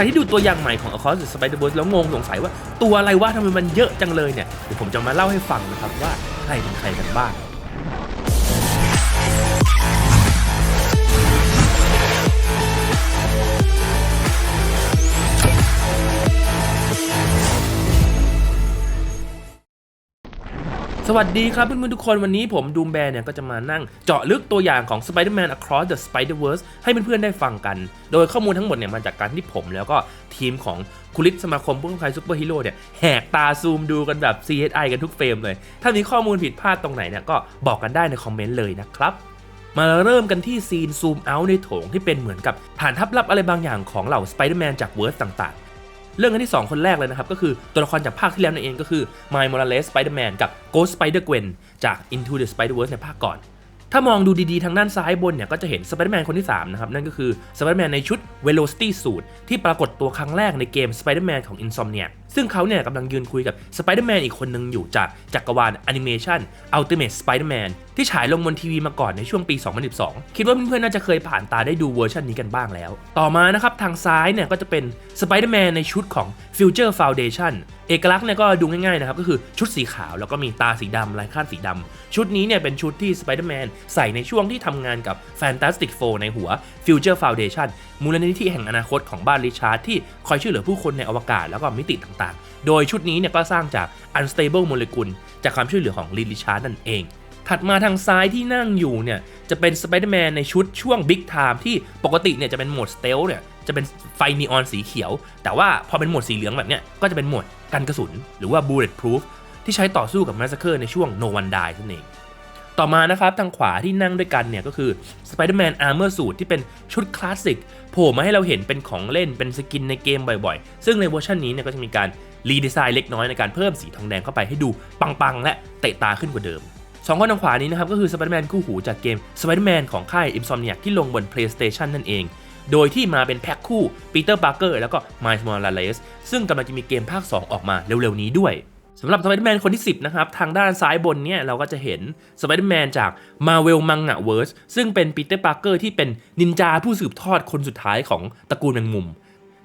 ครที่ดูตัวอย่างใหม่ของ Across the Spider-Verse แล้วงงสงสัยว่าตัวอะไรวะทำไมมันเยอะจังเลยเนี่ยเดี๋ยวผมจะมาเล่าให้ฟังนะครับว่าใครเป็นใครกันบ้าง สวัสดีครับเพื่อนๆทุกคนวันนี้ผมดูมแบร์เนี่ยก็จะมานั่งเจาะลึกตัวอย่างของ Spider-Man Across the Spider-Verse ให้เพื่อนๆได้ฟังกัน โดยข้อมูลทั้งหมดเนี่ยมาจากการที่ผมแล้วก็ทีมของคุลิสสมาคมผู้กำกับซูเปอร์ฮีโร่เนี่ยแหกตาซูมดูกันแบบ CSI กันทุกเฟรมเลย ถ้ามีข้อมูลผิดพลาดตรงไหนเนี่ยก็บอกกันได้ในคอมเมนต์เลยนะครับมาเริ่มกันที่ซีนซูมเอาท์ในโถงที่เป็นเหมือนกับฐานทัพลับอะไรบางอย่างของเหล่า Spider-Man จากเวิร์สต่างๆ เรื่องกันที่ 2 คนแรกเลยนะครับ ก็คือตัวละครจากภาคที่แล้วนั่นเองก็คือ Miles Morales Spider-Man กับ Ghost Spider-Gwen จาก Into the Spider-Verse ในภาคก่อน ถ้ามองดูดีๆ ทางด้านซ้ายบนเนี่ยก็จะเห็น Spider-Man คนที่ 3 นะครับ นั่นก็คือ Spider-Man ในชุด Velocity Suit ที่ปรากฏตัวครั้งแรกในเกม Spider-Man ของ Insomniac ซึ่งเขาเนี่ยกำลังยืนคุยกับ Spider-Man อีกคนหนึ่งอยู่จากจักรวาลแอนิเมชัน Ultimate Spider-Man ที่ฉายลงบนทีวีมาก่อนในช่วงปี 2012 คิดว่าเพื่อนๆน่าจะเคยผ่านตาได้ดูเวอร์ชันนี้กันบ้างแล้ว ต่อมานะครับทางซ้ายเนี่ยก็จะเป็น Spider-Man ในชุดของ Future Foundation เอกลักษณ์เนี่ยก็ดูง่ายๆนะครับก็คือชุดสีขาวแล้วก็มีตาสีดำลายข้านสีดำชุดนี้เนี่ยเป็นชุดที่ Spider-Man ใส่ในช่วงที่ทำงานกับ Fantastic Four ในหัว Future Foundation มูลนิธิแห่งอนาคตของบ้านริชาร์ดที่คอยช่วยเหลือผู้คนในอวกาศแล้วก็มิติต่างๆ โดยชุดนี้เนี่ยก็สร้างจาก Unstable Molecule จากความช่วยเหลือของลิลิชาร์นั่นเอง ถัดมาทางซ้ายที่นั่งอยู่เนี่ยจะเป็นสไปเดอร์แมนในชุดช่วง Big Time ที่ปกติเนี่ยจะเป็นโหมดสเตลเนี่ยจะเป็นไฟนีออนสีเขียว แต่ว่าพอเป็นโหมดสีเหลืองแบบเนี้ยก็จะเป็นโหมดกันกระสุน หรือว่า Bullet Proof ที่ใช้ต่อสู้กับมาสเ c อร์ในช่วง No One Die นั่นเอง ต่อมานะครับทางขวาที่นั่งด้วยกันเนี่ยก็คือ Spider-Man Armor Suit ที่เป็นชุดคลาสสิกโผล่มาให้เราเห็นเป็นของเล่นเป็นสกินในเกมบ่อยๆ ซึ่งในเวอร์ชันนี้เนี่ยก็จะมีการรีดีไซน์เล็กน้อยในการเพิ่มสีทองแดงเข้าไปให้ดูปังๆ และเตะตาขึ้นกว่าเดิมสองคนทางขวานี้นะครับก็คือ Spider-Man คู่หูจากเกม Spider-Man ของค่าย Insomniac ที่ลงบน PlayStation นั่นเอง โดยที่มาเป็นแพ็คคู่ Peter Parker แล้วก็ Miles Morales ซึ่งกำลังจะมีเกมภาค 2 ออกมาเร็วๆนี้ด้วย สำหรับ Spider-Man คนที่ 10 นะครับ ทางด้านซ้ายบนเนี่ย เราก็จะเห็น Spider-Man จาก Marvel Manga Verse ซึ่งเป็น Peter Parker ที่เป็นนินจาผู้สืบทอดคนสุดท้ายของตระกูลแมงมุม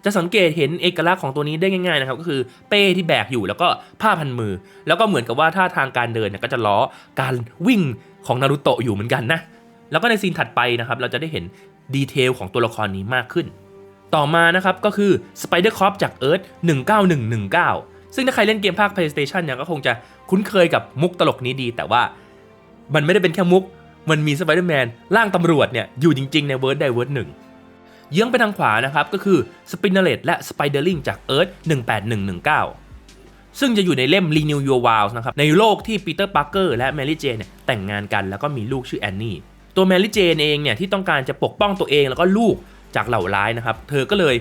จะสังเกตเห็นเอกลักษณ์ของตัวนี้ได้ง่ายๆนะครับ ก็คือเป้ที่แบกอยู่แล้วก็ผ้าพันมือ แล้วก็เหมือนกับว่าท่าทางการเดินเนี่ยก็จะล้อการวิ่งของนารูโตะอยู่เหมือนกันนะแล้วก็ในซีนถัดไปนะครับเราจะได้เห็นดีเทลของตัวละครนี้มากขึ้น ต่อมานะครับก็คือ Spider Cop จาก Earth 19119 ซึ่งถ้าใครเล่นเกมภาค PlayStation เนี่ยก็คงจะคุ้นเคยกับมุกตลกนี้ดี แต่ว่ามันไม่ได้เป็นแค่มุก มันมี Spider-Man ร่างตำรวจเนี่ยอยู่จริง ๆ ในเวิร์ดใดเวิร์ดหนึ่งเยื้องไปทางขวานะครับก็คือ s p i n n e r l e และ Spiderling จาก Earth 18119 ซึ่งจะอยู่ในเล่ม Renew Your Vows นะครับในโลกที่ปีเตอร์ปาร์เกอร์และแมรี่เจนเนี่ยแต่งงานกันแล้วก็มีลูกชื่อแอนนี่ตัวแมรี่เจนเองเนี่ยที่ต้องการจะปกป้องตัวเองแล้วก็ลูกจากเหล่าร้ายนะครับเธอก็เลย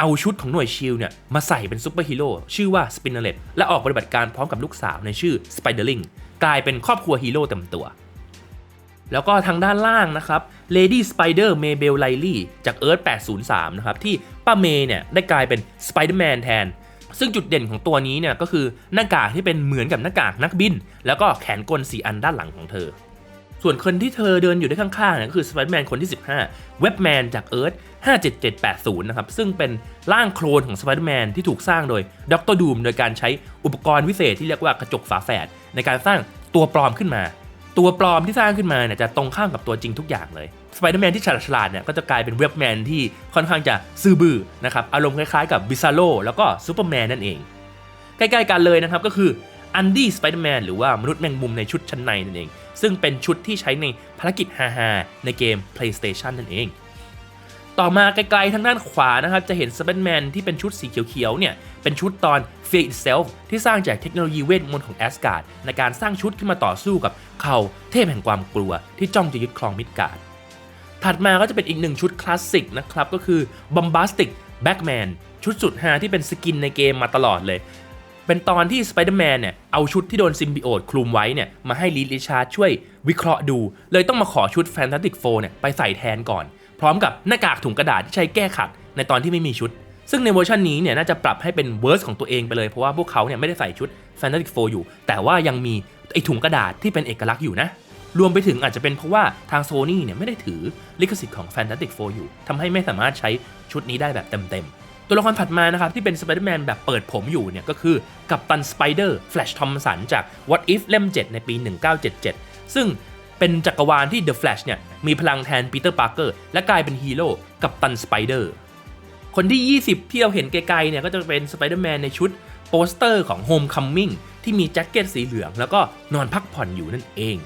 เอาชุดของหน่วยชิลเนี่ยมาใส่เป็นซูเปอร์ฮีโร่ชื่อว่า s p i n n e r l e t และออกปฏิบัติการพร้อมกับลูกสาวในชื่อ Spiderling กลายเป็นครอบครัวฮีโร่เต็มตัว แล้วก็ทางด้านล่างนะครับ Lady Spider Maybell Riley จาก Earth 803 นะครับ ที่ป้าเมย์เนี่ยได้กลายเป็น Spider-Man แทน ซึ่งจุดเด่นของตัวนี้เนี่ยก็คือหน้ากากที่เป็นเหมือนกับหน้ากากนักบิน แล้วก็แขนกลสีอันด้านหลังของเธอ ส่วนคนที่เธอเดินอยู่ด้วยข้างๆเนี่ยก็คือ Spider-Man คนที่ 15 Webman จาก Earth 57780 นะครับ ซึ่งเป็นร่างโคลนของ Spider-Man ที่ถูกสร้างโดยดรดูมโดยการใช้อุปกรณ์วิเศษที่เรียกว่ากระจกฝาแฝดในการสร้างตัวปลอมขึ้นมา ตัวปลอมที่สร้างขึ้นมาเนี่ยจะตรงข้ามกับตัวจริงทุกอย่างเลยสไปเดอร์แมนที่ฉลาดฉลาดเนี่ยก็จะกลายเป็นเว็บแมนที่ค่อนข้างจะซื่อบื้อนะครับอารมณ์คล้ายๆกับบิซาโลแล้วก็ซูเปอร์แมนนั่นเอง ใกล้ๆกันเลยนะครับก็คืออันดี้สไปเดอร์แมนหรือว่ามนุษย์แมงมุมในชุดชั้นในนั่นเอง ซึ่งเป็นชุดที่ใช้ในภารกิจฮาๆในเกม PlayStation นั่นเอง ต่อมาไกลๆทางด้านขวานะครับ จะเห็นสไปเดอร์แมนที่เป็นชุดสีเขียวๆเนี่ย เป็นชุดตอน Fear Itself ที่สร้างจากเทคโนโลยีเวทมนต์ของแอสการ์ดในการสร้างชุดขึ้นมาต่อสู้กับเขาเทพแห่งความกลัวที่จ้องจะยึดครองมิดการ์ดถัดมาก็จะเป็นอีกหนึ่งชุดคลาสสิกนะครับก็คือ Bombastic Batman ชุดสุดฮาที่เป็นสกินในเกมมาตลอดเลย เป็นตอนที่ Spider-Man เนี่ยเอาชุดที่โดนซิมบิโอตคลุมไว้เนี่ยมาให้ลีลิชาร์ดช่วยวิเคราะห์ดู เลยต้องมาขอชุด Fantastic Four เนี่ยไปใส่แทนก่อน พร้อมกับหน้ากากถุงกระดาษที่ใช้แก้ขัดในตอนที่ไม่มีชุด ซึ่งในเวอร์ชันนี้เนี่ยน่าจะปรับให้เป็นเวอร์สของตัวเองไปเลยเพราะว่าพวกเขาเนี่ยไม่ได้ใส่ชุด Fantastic Four อยู่ แต่ว่ายังมีไอถุงกระดาษที่เป็นเอกลักษณ์อยู่นะรวมไปถึงอาจจะเป็นเพราะว่าทางโซนี่เนี่ยไม่ได้ถือลิขสิทธิ์ของ Fantastic Four อยู่ทำให้ไม่สามารถใช้ชุดนี้ได้แบบเต็ม ตัวละครถัดมานะครับที่เป็นสไปเดอร์แมนแบบเปิดผมอยู่เนี่ยก็คือกัปตันสไปเดอร์แฟลชทอมสันจาก What If เล่ม 7 ในปี 1977 ซึ่งเป็นจักรวาลที่ The Flash เนี่ยมีพลังแทนปีเตอร์ปาร์เกอร์และกลายเป็นฮีโร่กัปตันสไปเดอร์คนที่ 20 ที่เราเห็นไกลๆเนี่ยก็จะเป็นสไปเดอร์แมนในชุดโปสเตอร์ของ Homecoming ที่มีแจ็คเก็ตสีเหลือง แล้วก็นอนพักผ่อนอยู่นั่นเอง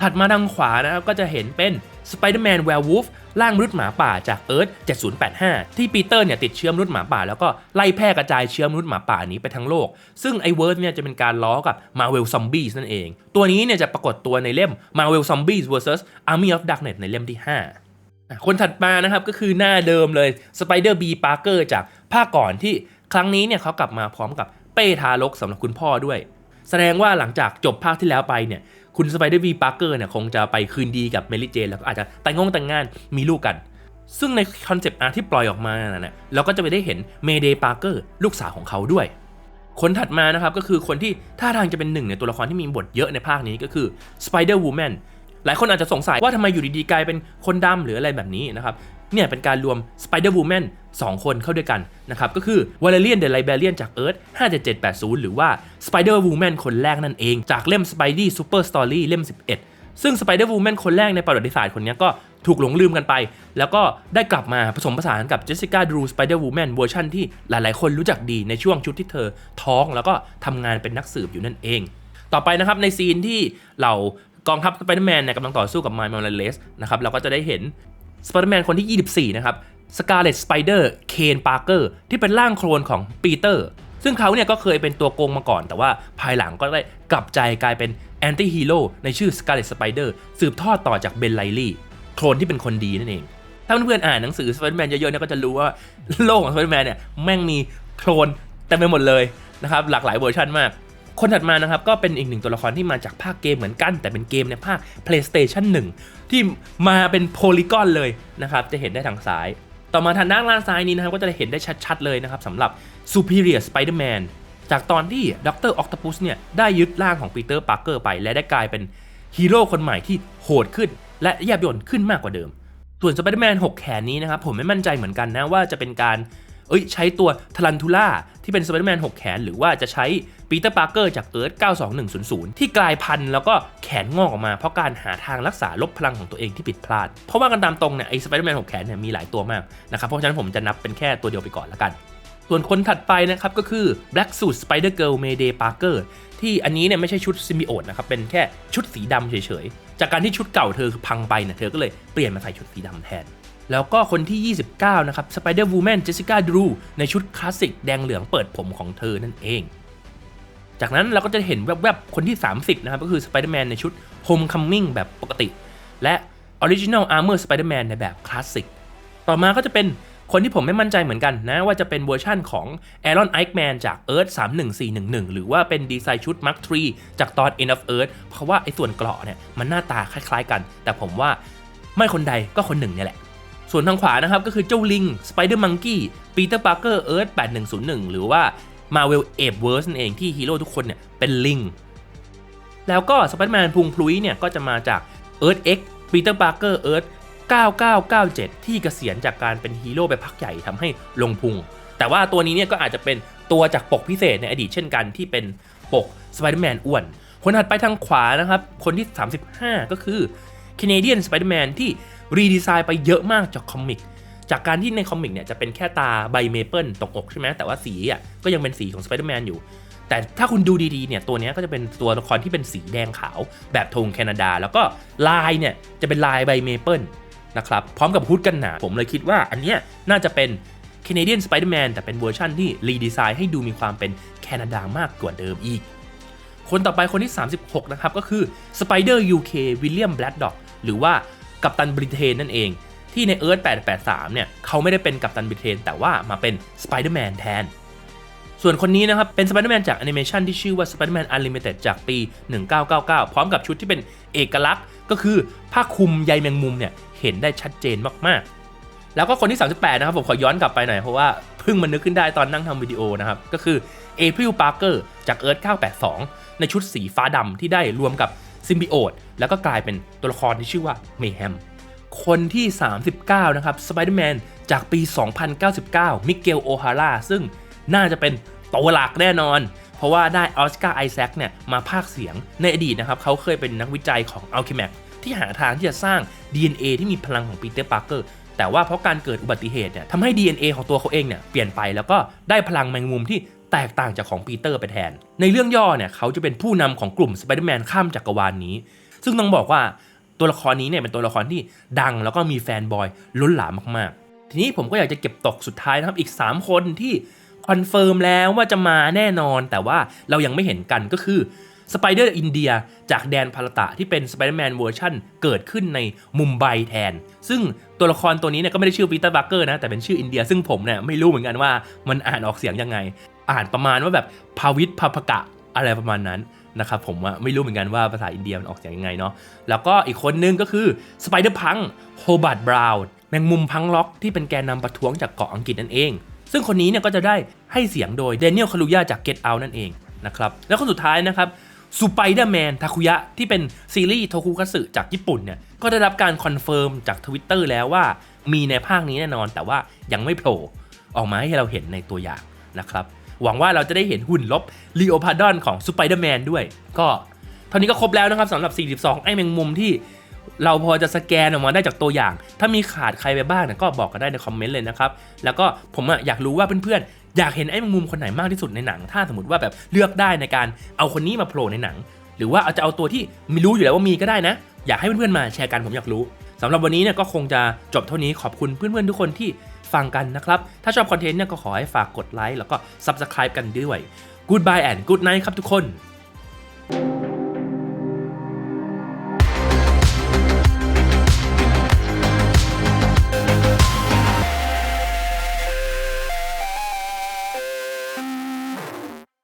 ถัดมาทางขวานะครับก็จะเห็นเป็น Spider-Man Werewolf ร่างมนุษย์หมาป่าจาก Earth 7085 ที่ปีเตอร์เนี่ยติดเชื้อมนุษย์หมาป่า แล้วก็ไล่แพร่กระจายเชื้อมนุษย์หมาป่านี้ไปทั้งโลก ซึ่งไอเวิร์ดเนี่ยจะเป็นการล้อกับ Marvel Zombies นั่นเอง ตัวนี้เนี่ยจะปรากฏตัวในเล่ม Marvel Zombies vs Army of Darkness ในเล่มที่ 5คนถัดมานะครับก็คือหน้าเดิมเลย Spider B Parker จากภาคก่อนที่ครั้งนี้เนี่ยเขากลับมาพร้อมกับเป้ทารกสำหรับคุณพ่อด้วย แสดงว่าหลังจากจบภาคที่แล้วไปเนี่ย คุณสไปเดอร์วีปาร์เกอร์เนี่ยคงจะไปคืนดีกับเมลิเจนแล้วก็อาจจะแต่งงแต่งงานมีลูกกัน ซึ่งในคอนเซปต์อาร์ที่ปล่อยออกมาเนี่ยเราก็จะไปได้เห็นเมเดย์ปาร์เกอร์ลูกสาวของเขาด้วย คนถัดมานะครับก็คือคนที่ท่าทางจะเป็นหนึ่งในตัวละครที่มีบทเยอะในภาคนี้ก็คือ Spider Woman หลายคนอาจจะสงสัยว่าทำไมอยู่ดีๆกลายเป็นคนดำหรืออะไรแบบนี้นะครับ เนี่ยเป็นการรวม Spider Woman 2 คนเข้าด้วยกันนะครับก็คือ Valerian the Librarian จาก Earth 57780 หรือว่า Spider Woman คนแรกนั่นเอง จากเล่ม Spidey Super Story เล่ม 11 ซึ่ง Spider Woman คนแรกในประวัติศาสตร์คนนี้ก็ถูกหลงลืมกันไป แล้วก็ได้กลับมาผสมผสานกับ Jessica Drew Spider Woman เวอร์ชันที่หลายๆ คนรู้จักดีในช่วงชุดที่เธอท้องแล้วก็ทำงานเป็นนักสืบอยู่นั่นเอง ต่อไปนะครับในซีนที่เรากองทัพสไปเดอร์แมนเนี่ยกำลังต่อสู้กับมล์มอร์เลสนะครับเราก็จะได้เห็น สไปเดอร์แมนคนที่ 24 นะครับสกาเลตสไปเดอร์เคนปาร์เกอร์ที่เป็นร่างโคลนของปีเตอร์ซึ่งเขาเนี่ยก็เคยเป็นตัวโกงมาก่อน แต่ว่าภายหลังก็ได้กลับใจกลายเป็นแอนตี้ฮีโร่ในชื่อสกาเลตสไปเดอร์สืบทอดต่อจากเบนไลลี่โคลนที่เป็นคนดีนั่นเอง ถ้าเพื่อนๆอ่านหนังสือสไปเดอร์แมนเยอะๆเนี่ยก็จะรู้ว่าโลกของสไปเดอร์แมนเนี่ยแม่งมีโคลนเต็มไปหมดเลยนะครับหลากหลายเวอร์ชันมาก คนถัดมานะครับก็เป็นอีกหนึ่งตัวละครที่มาจากภาคเกมเหมือนกัน แต่เป็นเกมในภาค PlayStation 1 ที่มาเป็นโพลีกอนเลยนะครับจะเห็นได้ทางซ้าย ต่อมาทางด้านล่างซ้ายนี้นะครับก็จะเห็นได้ชัดๆเลยนะครับสำหรับ Superior Spider-Man จากตอนที่ดรอ Octopus เนี่ยได้ยึดร่างของปีเตอร์ปาร์เกอร์ไป และได้กลายเป็นฮีโร่คนใหม่ที่โหดขึ้น และแยบยลขึ้นมากกว่าเดิม ส่วน Spider-Man 6แขนนี้นะครับผมไม่มั่นใจเหมือนกันนะว่าจะเป็นการเอ้ยใช้ตัวทลันทูล่าที่เป็นสไปเดอร์แมน6แขน หรือว่าจะใช้ ปีเตอร์ปาร์เกอร์จากเอิร์ธ92100 ที่กลายพันธุ์แล้วก็แขนงอกออกมาเพราะการหาทางรักษาลบพลังของตัวเองที่ผิดพลาด เพราะว่ากันตามตรงเนี่ยไอ้สไปเดอร์แมน6แขนเนี่ยมีหลายตัวมากนะครับเพราะฉะนั้นผมจะนับเป็นแค่ตัวเดียวไปก่อนละกัน ส่วนคนถัดไปนะครับก็คือ Black Suit Spider Girl Mayday Parker ที่อันนี้เนี่ยไม่ใช่ชุดซิมบิโอตนะครับเป็นแค่ชุดสีดำเฉยๆ จากการที่ชุดเก่าเธอพังไปเนี่ยเธอก็เลยเปลี่ยนมาใส่ชุดสีดำแทนแล้วก็คนที่ 29 นะครับ Spider Woman Jessica Drew ในชุดคลาสสิกแดงเหลืองเปิดผมของเธอนั่นเอง จากนั้นเราก็จะเห็นแวบๆคนที่ 30 นะครับ ก็คือ Spider-Man ในชุด Homecoming แบบปกติ และ Original Armor Spider-Man ในแบบคลาสสิกต่อมาก็จะเป็นคนที่ผมไม่มั่นใจเหมือนกันนะ ว่าจะเป็นเวอร์ชั่นของ Aaron Eichmann จาก Earth 31411 หรือว่าเป็นดีไซน์ชุด Mark III จากตอน End of Earth เพราะว่าไอ้ส่วนเกราะเนี่ยมันหน้าตาคล้ายๆกัน แต่ผมว่าไม่คนใดก็คนหนึ่งเนี่ยแหละ ส่วนทางขวานะครับก็คือเจ้าลิง Spider Monkey Peter Parker Earth 8101 หรือว่า Marvel Ape Verse นั่นเองที่ฮีโร่ทุกคนเนี่ยเป็นลิงแล้วก็ Spider-Man พุงพลุยเนี่ยก็จะมาจาก Earth X Peter Parker Earth 9997 ที่เกษียณจากการเป็นฮีโร่ไปพักใหญ่ทำให้ลงพุง แต่ว่าตัวนี้เนี่ยก็อาจจะเป็นตัวจากปกพิเศษในอดีตเช่นกันที่เป็นปก Spider-Man อ้วน คนถัดไปทางขวานะครับ คนที่ 35 ก็คือ Canadian Spider-Man ที่รีดีไซน์ไปเยอะมากจากคอมิก จากการที่ในคอมิกเนี่ยจะเป็นแค่ตาใบเมเปิลตรงอกใช่ไหมแต่ว่าสีอะก็ยังเป็นสีของ Spider-Man อยู่ แต่ถ้าคุณดูดีๆเนี่ยตัวนี้ก็จะเป็นตัวละครที่เป็นสีแดงขาวแบบธงแคนาดา แล้วก็ลายเนี่ยจะเป็นลายใบเมเปิลนะครับพร้อมกับฮูดกันหนาผมเลยคิดว่าอันเนี้ยน่าจะเป็น Canadian Spider-Man แต่เป็นเวอร์ชั่นที่รีดีไซน์ให้ดูมีความเป็นแคนาดามากกว่าเดิมอีก คนต่อไปคนที่ 36 นะครับ ก็คือ Spider UK William Braddock หรือว่ากัปตันบริเทนนั่นเอง ที่ใน Earth 883 เนี่ยเขาไม่ได้เป็นกัปตันบิเทน แต่ว่ามาเป็น Spider-Man แทน ส่วนคนนี้นะครับ เป็น Spider-Man จากแอนิเมชันที่ชื่อว่า Spider-Man Unlimited จากปี 1999 พร้อมกับชุดที่เป็นเอกลักษณ์ก็คือผ้าคลุมใยแมงมุมเนี่ยเห็นได้ชัดเจนมากๆ แล้วก็คนที่ 38 นะครับ ผมขอย้อนกลับไปหน่อย เพราะว่าเพิ่งมันนึกขึ้นได้ตอนนั่งทำวิดีโอนะครับ ก็คือ April Parker จาก Earth 982 ในชุดสีฟ้าดำที่ได้รวมกับซิมบิโอตแล้วก็กลายเป็นตัวละครที่ชื่อว่าเมแฮม คนที่ 39 นะครับสไปเดอร์แมนจากปี 2099 มิเกลโอฮาร่าซึ่งน่าจะเป็นตัวหลักแน่นอน เพราะว่าได้ออสการ์ไอแซคเนี่ยมาพากเสียงในอดีตนะครับเขาเคยเป็นนักวิจัยของอัลเคมที่หาทางที่จะสร้าง DNA ที่มีพลังของปีเตอร์ปาร์เกอร์แต่ว่าเพราะการเกิดอุบัติเหตุเนี่ยทำให้ DNA ของตัวเขาเองเนี่ยเปลี่ยนไปแล้วก็ได้พลังแมงมุมที่แตกต่างจากของปีเตอร์ไปแทน ในเรื่องย่อเนี่ยเขาจะเป็นผู้นำของกลุ่มสไปเดอร์แมนข้ามจักรวาลนนี้ ซึ่งต้องบอกว่า ตัวละครนี้เนี่ยเป็นตัวละครที่ดังแล้วก็มีแฟนบอยล้นหลามมากๆ ทีนี้ผมก็อยากจะเก็บตกสุดท้ายนะครับอีก 3 คนที่คอนเฟิร์มแล้วว่าจะมาแน่นอน แต่ว่าเรายังไม่เห็นกันก็คือสไปเดอร์อินเดียจากแดนพาราตะที่เป็นสไปเดอร์แมนเวอร์ชันเกิดขึ้นในมุมไบแทน ซึ่งตัวละครตัวนี้เนี่ยก็ไม่ได้ชื่อปีเตอร์บัคเกอร์นะแต่เป็นชื่ออินเดีย ซึ่งผมเนี่ยไม่รู้เหมือนกันว่ามันอ่านออกเสียงยังไง อ่านประมาณว่าแบบพาวิทพาพกะอะไรประมาณนั้น นะครับผมว่าไม่รู้เหมือนกันว่าภาษาอินเดียมันออกเสียงยังไงเนาะแล้วก็อีกคนนึงก็คือสไปเดอร์พังโฮบัตบราวน์แมงมุมพังล็อกที่เป็นแกนนำประท้วงจากเกาะอังกฤษนั่นเอง ซึ่งคนนี้เนี่ยก็จะได้ให้เสียงโดยเดนิเอลคารุยาจาก Get Out นั่นเองนะครับแล้วคนสุดท้ายนะครับซูไปเดอร์แมนทาคุยะที่เป็นซีรีส์โทคุคัสึจากญี่ปุ่นเนี่ยก็ได้รับการคอนเฟิร์มจาก Twitter แล้วว่ามีในภาคนี้แน่นอน แต่ว่ายังไม่โผล่ออกมาให้เราเห็นในตัวอย่างนะครับ หวังว่าเราจะได้เห็นหุ่นลบลีโอพาดอนของซูไปเดอร์แมนด้วย ก็เท่านี้ก็ครบแล้วนะครับสำหรับ 42 ไอ้แมงมุมที่เราพอจะสแกนออกมาได้จากตัวอย่าง ถ้ามีขาดใครไปบ้างเนี่ยก็บอกกันได้ในคอมเมนต์เลยนะครับ แล้วก็ผมอะอยากรู้ว่าเพื่อนๆ อยากเห็นไอ้แมงมุมคนไหนมากที่สุดในหนัง ถ้าสมมติว่าแบบเลือกได้ในการเอาคนนี้มาโผล่ในหนัง หรือว่าเอาจะเอาตัวที่ไม่รู้อยู่แล้วว่ามีก็ได้นะ อยากให้เพื่อนๆมาแชร์กันผมอยากรู้สำหรับวันนี้เนี่ยก็คงจะจบเท่านี้ขอบคุณเพื่อนๆทุกคนที่ ฟังกันนะครับ ถ้าชอบคอนเทนต์เนี่ยก็ขอให้ฝากกดไลค์แล้วก็ Subscribe กันด้วย Goodbye and Good night ครับทุกคน thank you